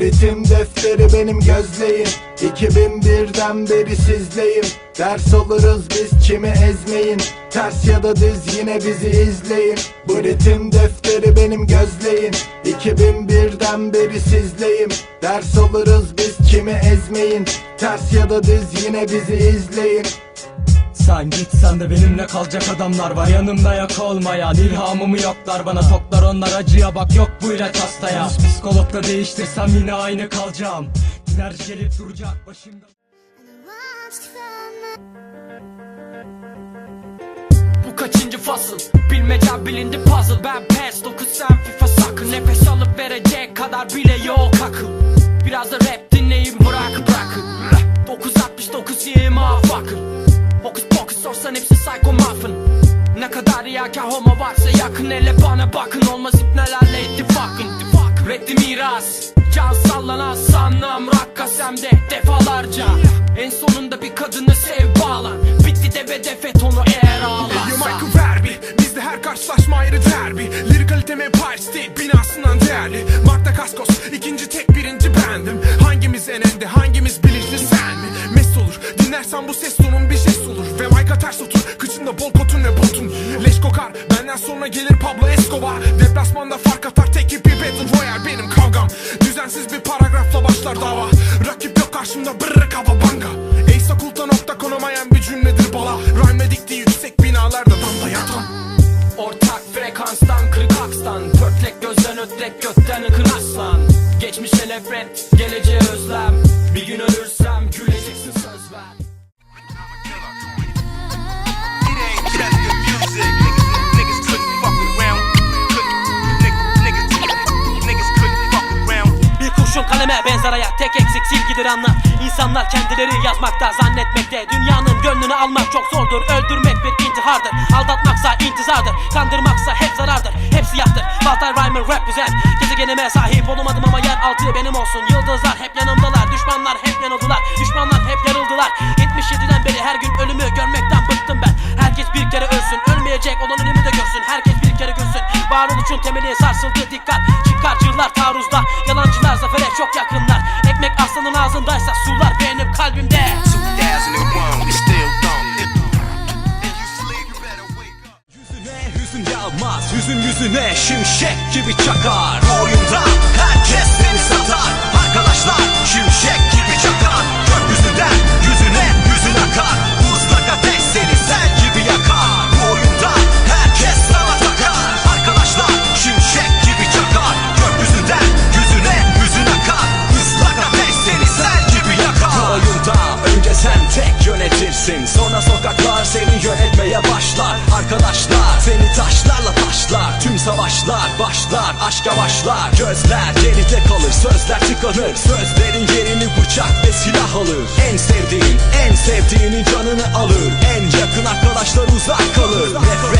Bu ritim defteri benim gözleyin 2001'den beri sizleyim. Ders oluruz biz kimi ezmeyin. Ters ya da düz yine bizi izleyin. Bu ritim defteri benim gözleyin 2001'den beri sizleyim. Ders oluruz biz kimi ezmeyin. Ters ya da düz yine bizi izleyin Sen gitsen de benimle kalacak adamlar var. Yanımda yak olmayan ilhamımı yoklar bana. Toklar onlar acıya bak yok bu ilaç hastaya. Psikologla değiştirsem yine aynı kalacağım. Dilerci gelip duracak başımda. Bu kaçıncı fasıl? Bilmece bilindi puzzle. Ben PES 9 sen FIFA sakın. Nefes alıp verecek kadar bile yok akıl. Biraz da rap sorsan hepsi psycho muffin Ne kadar riyakar homo varsa yakın Hele bana bakın. Olmaz ipnelerle ittifakın. Reddi miras Can sallanan sanlam rakkas hem de defalarca. En sonunda bir kadını sev bağlan Bitti de ve defet onu eğer ağlarsa Yo Michael Verbi Bizde her karşılaşma ayrı derbi. Lirik kaliteme Paris değil binasından değerli. Marta Kaskos ikinci tek birinci bendim. Hangimiz en önde hangimiz bilinçli sen mi? Mes olur dinlersen bu ses tonun bir jest kıçında bol kotun ve botun. Leş kokar benden sonra gelir Pablo Escobar. Deplasmanda fark atar tek bir Battle Royale benim kavgam. Düzensiz bir paragrafla başlar dava. Rakip yok karşımda bırrı kava banga. Ace okulta nokta konamayan bir cümledir bala. Rhyme dikti yüksek binalarda damda yatan. Ortak frekanstan kırık akstan. Pörtlek gözden ötlek gökten ıkın aslan. Geçmişe nefret geleceğe özlem. Bir gün ölürsem güleceksin söz ver kaleme benzer hayat tek eksik silgidir anla İnsanlar kendileri yazmakta zannetmekte. Dünyanın gönlünü almak çok zordur Öldürmek bir intihardır. Aldatmaksa intizardır Kandırmaksa hep zarardır. Hep siyahtır Baltar Rhymer represent Gezegenime sahip olamadım ama yer altı benim olsun. Yıldızlar hep yanımdalar Düşmanlar hep yanıldılar. Düşmanlar hep yarıldılar. 77'den beri her gün ölümü görmekten bıktım ben. Herkes bir kere ölsün Ölmeyecek olan ölümü de görsün. Herkes bir kere görsün Varoluşun temeli sarsıldı dikkat. Çıkarcılar taarruzda. Yakınlar Aslanın ağzındaysa sular benim kalbimde 2001, we still dumb. If you sleep, you better wake up. Yüzüne hüzün yağmaz yüzüne şimşek gibi çakar Bu oyunda herkes seni satar Arkadaşlar şimşek Bu oyunda önce sen tek yönetirsin. Sonra sokaklar seni yönetmeye başlar. Arkadaşlar seni taşlarla taşlar. Tüm savaşlar başlar aşka başlar. Gözler geride kalır sözler tıkanır. Sözlerin yerini bıçak ve silah alır. En sevdiğin en sevdiğinin canını alır. En yakın arkadaşlar uzak kalır. Nefret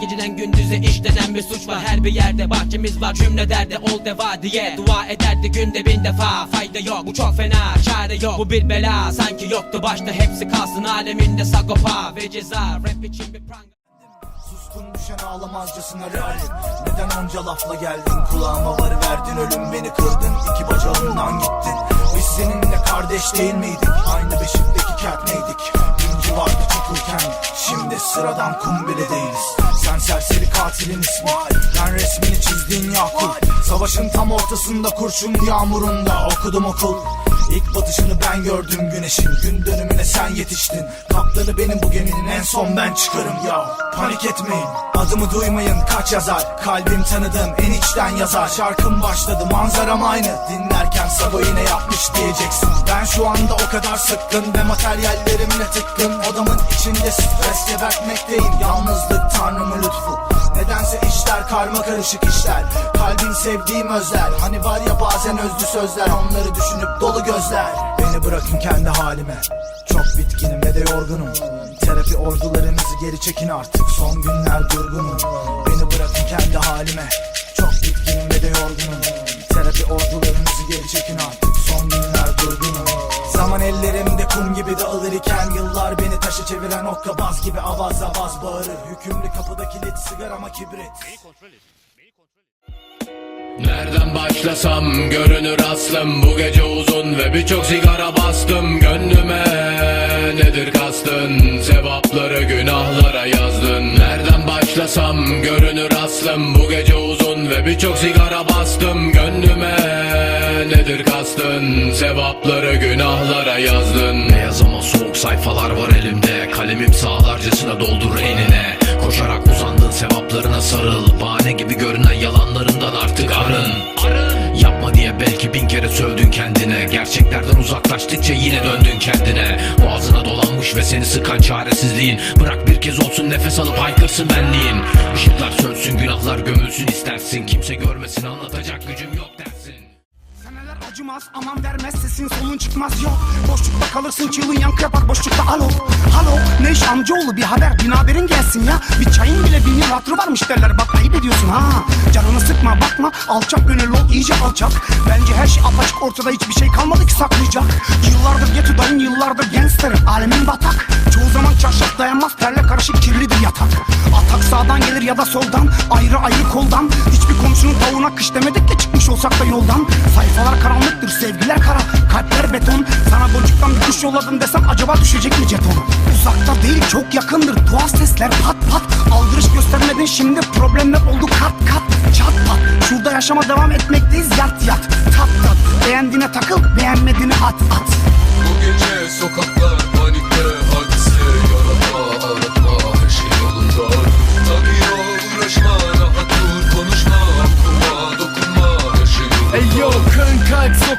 geceden gündüze işlenen bir suç var. Her bir yerde bahçemiz var cümle derdi ol deva diye. Dua ederdi günde bin defa Fayda yok. Bu çok fena çare yok. Bu bir bela sanki yoktu başta. Hepsi kalsın aleminde sagopa ve ceza. Rap için bir pranga. Suskun düşen ağlamazcasına realim Neden onca lafla geldin? Kulağıma varıverdin Ölüm beni kırdın. İki bacağımdan gittin. Biz seninle kardeş değil miydik? Aynı beşikteki kertneydik Binci vardı çukurken Şimdi sıradan kum bile değiliz katilin ismi. Ben resmini çizdiğin Yakup. Savaşın tam ortasında kurşun yağmurunda Okudum okul. İlk batışını ben gördüm güneşin. Gün dönümüne sen yetiştin. Kaptanı benim bu geminin. En son ben çıkarım. Ya Panik etmeyin. Adımı duymayın. Kaç yazar? Kalbim tanıdım en içten yazar. Şarkım başladı. Manzaram aynı. Dinlerken Sabo yine yapmış diyeceksin. Ben şu anda o kadar sıkkın Ve materyallerimle tıkkın. Odamın içinde stres gebertmekteyim. Yalnızlık tanrımın lütfu Nedense işler karma karışık işler. Kalbin sevdiğim özler. Hani var ya bazen özlü sözler. Onları düşünüp dolu gözler. Beni bırakın kendi halime. Çok bitkinim ve de yorgunum. Terapi ordularınızı geri çekin artık. Son günler durgunum. Beni bırakın kendi halime. Çok bitkinim ve de yorgunum. Terapi ordularınızı geri çekin artık. Son günler durgunum ellerimde kum gibi dağılır iken Yıllar beni taşı çeviren okkabaz gibi avaz avaz bağırır. Hükümlü kapıda kilit sigarama kibrit. Nereden başlasam görünür aslım. Bu gece uzun ve birçok sigara bastım. Gönlüme nedir kastın? Sevapları günahlara yazdın. Nereden başlasam görünür aslım. Bu gece uzun ve birçok sigara bastım. Gönlüme nedir kastın? Sevapları günahlara yazdın. Ne yazama soğuk sayfalar var elimde. Kalemim sağlarcasına doldur enine. Koşarak uzandın sevaplarına sarıl. Bahane gibi görünen yalanlarından artık arın. Yapma diye belki bin kere sövdün kendine. Gerçeklerden uzaklaştıkça yine döndün kendine. Boğazına dolanmış ve seni sıkan çaresizliğin. Bırak bir kez olsun nefes alıp haykırsın benliğin. Işıklar sönsün günahlar gömülsün istersin. Kimse görmesin anlatacak gücüm yok acımaz aman vermez sesin solun çıkmaz. Yok Boşlukta kalırsın çığlığın yankı yapar boşlukta. Alo Alo. Ne iş amcaoğlu bir haber bin haberin gelsin ya. Bir çayın bile bin yıl hatırı varmış derler. Bak ayıp ediyorsun ha. Canını sıkma bakma. Alçak gönüllü ol iyice alçak. Bence her şey apaçık ortada hiçbir şey kalmadı ki saklayacak. Yıllardır getudayım yıllardır gangsterim alemin batak. Çoğu zaman çarşaf dayanmaz terle karışık kirlidir yatak Atak sağdan gelir ya da soldan ayrı ayrı koldan. Hiçbir komşunun tavuğuna kış demedik de çıkmış olsak da yoldan. Sayfalar karanlıktır sevgiler kara kalpler beton. Sana boncuktan bir kuş yolladım desem acaba düşecek mi jeton? Uzakta değil çok yakındır tuhaf sesler pat pat. Aldırış göstermedin şimdi problemler oldu kat kat Çat pat. Şurada yaşama devam etmekteyiz yat yat Tat tat. Beğendiğine takıl beğenmediğine at at. Bu gece sokaklar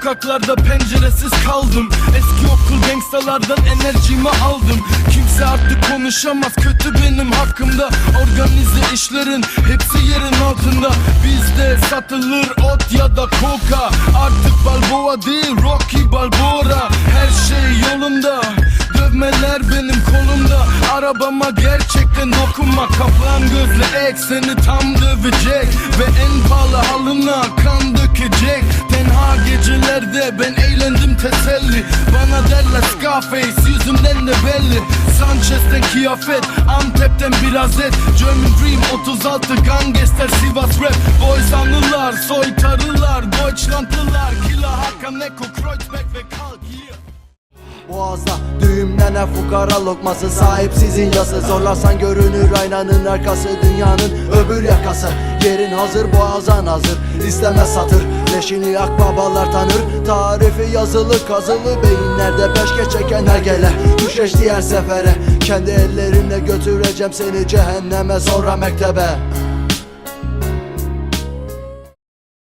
sokaklarda penceresiz kaldım. Eski okul gangstalardan enerjimi aldım. Kimse artık konuşamaz kötü benim hakkımda. Organize işlerin hepsi yerin altında. Bizde satılır ot ya da koka. Artık Balboa değil Rocky Balboa. Her şey yolunda Dövmeler benim kolumda. Arabama gerçekten dokunma. Kaplan gözlü ek seni tam dövecek. Ve en pahalı halına kan dökecek. Tenha gecelerde ben eğlendim teselli. Bana derler Scarface yüzümden de belli. Sanchez'den kıyafet Antep'ten biraz et. German Dream 36 gangster Sivas rap. Boys anılar soytarılar Deutschlandlılar. Killa Hakan Eko Kreuzberg ve Kalk yeah. Boğazda. Düğümlenen fukara lokması Sahipsizin yası. Zorlarsan görünür aynanın arkası Dünyanın öbür yakası. Yerin hazır boğazan hazır İsteme satır. Leşini akbabalar tanır Tarifi yazılı kazılı Beyinlerde peşke çeken her gele Düşeş diğer sefere Kendi ellerimle götüreceğim seni cehenneme sonra mektebe